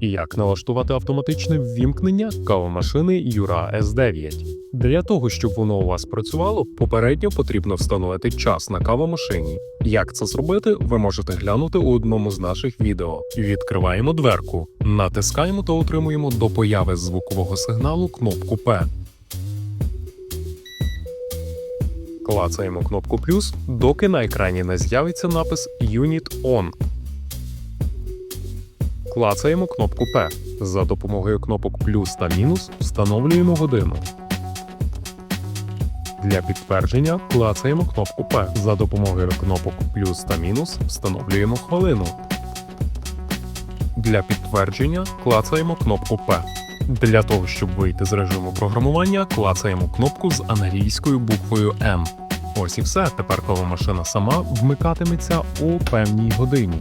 І як налаштувати автоматичне ввімкнення кавомашини Юра S9. Для того, щоб воно у вас працювало, попередньо потрібно встановити час на кавомашині. Як це зробити, ви можете глянути у одному з наших відео. Відкриваємо дверку, натискаємо та отримуємо до появи звукового сигналу кнопку P. Клацаємо кнопку плюс, доки на екрані не з'явиться напис Unit On. Клацаємо кнопку P. За допомогою кнопок плюс та мінус встановлюємо годину. Для підтвердження клацаємо кнопку P. За допомогою кнопок плюс та мінус встановлюємо хвилину. Для підтвердження клацаємо кнопку P. Для того, щоб вийти з режиму програмування, клацаємо кнопку з англійською буквою M. Ось і все. Тепер коли машина сама вмикатиметься у певній годині.